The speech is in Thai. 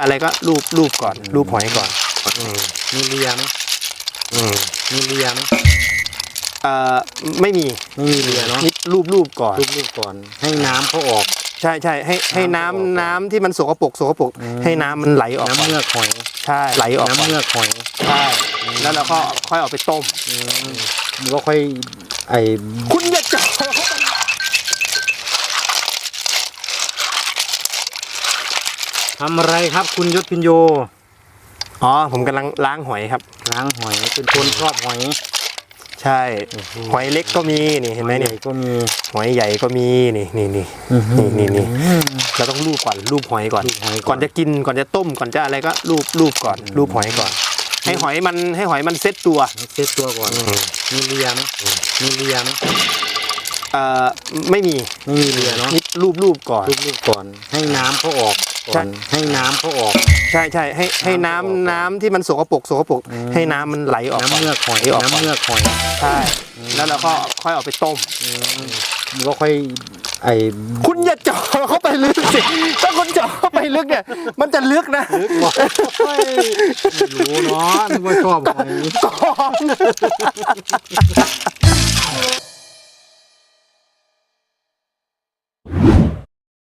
อะไรก็รูปรูปก่อน รูปหอยก่อนอืมมีเลียไหมอืมมีเลียไหมเอ่อไม่มีไม่มีเลียเนาะนิดรูปรูปก่อนลูกๆก่อน ให้น้ำเขาออก ใช่ใช่ให้ให้น้ำออกน้ำน้ำที่มันสกปรกสกปรกอืมให้น้ำมันไหลออกน้ำก่อนเมือกหอยใช่ไหลออกก่อนน้ำเมือกหอยใช่แล้วเราก็ค่อยเอาไปต้มอืมมันก็ค่อยไอคุณอย่าเจา ทำอะไรครับคุณยศพินโย อ๋อ ผมกำลังล้างหอยครับ ล้างหอยเป็นคนชอบหอย ใช่ หอยเล็กก็มีนี่เห็นไหมใหนี่ญ่ก็มีหอยใหญ่ก็มีนี่นี่นี่นี่นี่นี่เราต้องรูปก่อนรูปหอยก่อนลูกหอยก่อนจะกินก่อนจะต้มก่อนจะอะไรก็รูปรูปก่อน รูปหอยก่อน ให้หอยมันให้หอยมันเซ็ตตัวเซตตัวก่อนอืมมีเลียไหมมีเลียไหมเอ่อไม่มีไม่มีเลียเนาะนิดรูปรูปก่อนลูกๆก่อน ให้น้ำเขาออก ก่อนให้น้ำเขาออก ใช่ใช่ให้ให้น้ำน้ำออกน้ำที่มันสกปรกสกปรกอืมให้น้ำมันไหลออกน้ำก่อนเมือกหอยไหลออกก่อนน้ำเมือกหอยใช่แล้วเราก็ค่อยเอาไปต้มอืมมันก็ค่อยไอคุณอย่าเจาะเข้าไปลึกสิถ้าคุณเจาะเข้าไปลึกเนี่ย มันจะลึกนะลึกบอกไม่รู้เนาะนึกว่าชอบหอยก่อน